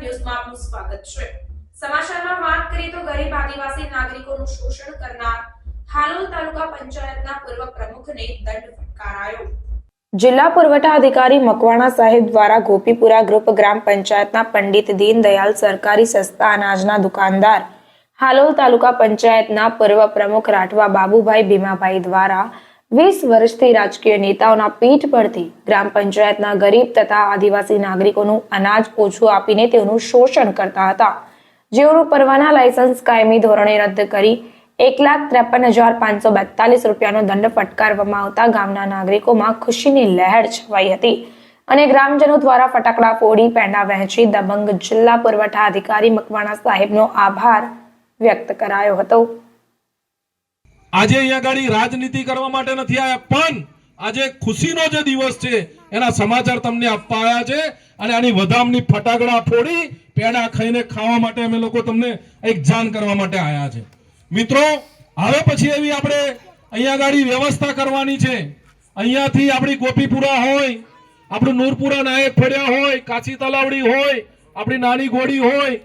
ન્યૂઝમાં આપનું સ્વાગત છે. સમાચારમાં વાત કરીએ તો ગરીબ આદિવાસી નાગરિકોનું શોષણ કરનાર હાલોલ તાલુકા પંચાયતના પૂર્વ પ્રમુખને દંડ ફટકારાયો. જિલ્લા પુરવઠા અધિકારી મકવાણા સાહેબ દ્વારા ગોપીપુરા ગ્રુપ ગ્રામ પંચાયતના પંડિત દીનદયાલ સરકારી સસ્તા અનાજના દુકાનદાર હાલોલ તાલુકા પંચાયતના પૂર્વ પ્રમુખ રાઠવા બાબુભાઈ ભીમાભાઈ દ્વારા વીસ વર્ષથી રાજકીય નેતાઓના પીઠ પરથી ગ્રામ પંચાયતના ગરીબ તથા આદિવાસી નાગરિકોનું અનાજ ઓછું આપીને તેઓનું શોષણ કરતા હતા. જેઓનું પરવાના લાયસન્સ કાયમી ધોરણે રદ કરી એક લાખ ત્રેપન હજાર પાંચસો બેતાલીસ રૂપિયાનો દંડ ફટકારવામાં આવતા ગામના નાગરિકોમાં ખુશીની લહેર છવાઈ હતી અને ગ્રામજનો દ્વારા ફટાકડા ફોડી, પેંડા વહેંચી, દબંગ જિલ્લા પુરવઠા અધિકારી મકવાણા સાહેબનો આભાર વ્યક્ત કરાયો હતો. આજે અહીંયા ગાડી રાજનીતિ કરવા માટે નથી આવ્યા પણ આજે ખુશીનો જે દિવસ છે, એના સમાચાર તમને આપવા આવ્યા છે. અને આની વધામની ફટાકડા ફોડી પેડા ખાઈને ખાવા માટે અમે લોકો તમને એક જાણ કરવા માટે આવ્યા છે. મિત્રો, હવે પછી એવી આપણે અહીંયા ગાડી વ્યવસ્થા કરવાની છે. અહીંયાથી આપણી ગોપીપુરા હોય, આપણું નૂરપુરા નાયક ફળિયા હોય કાચી તલાવડી હોય, આપણી નાની ગોડી હોય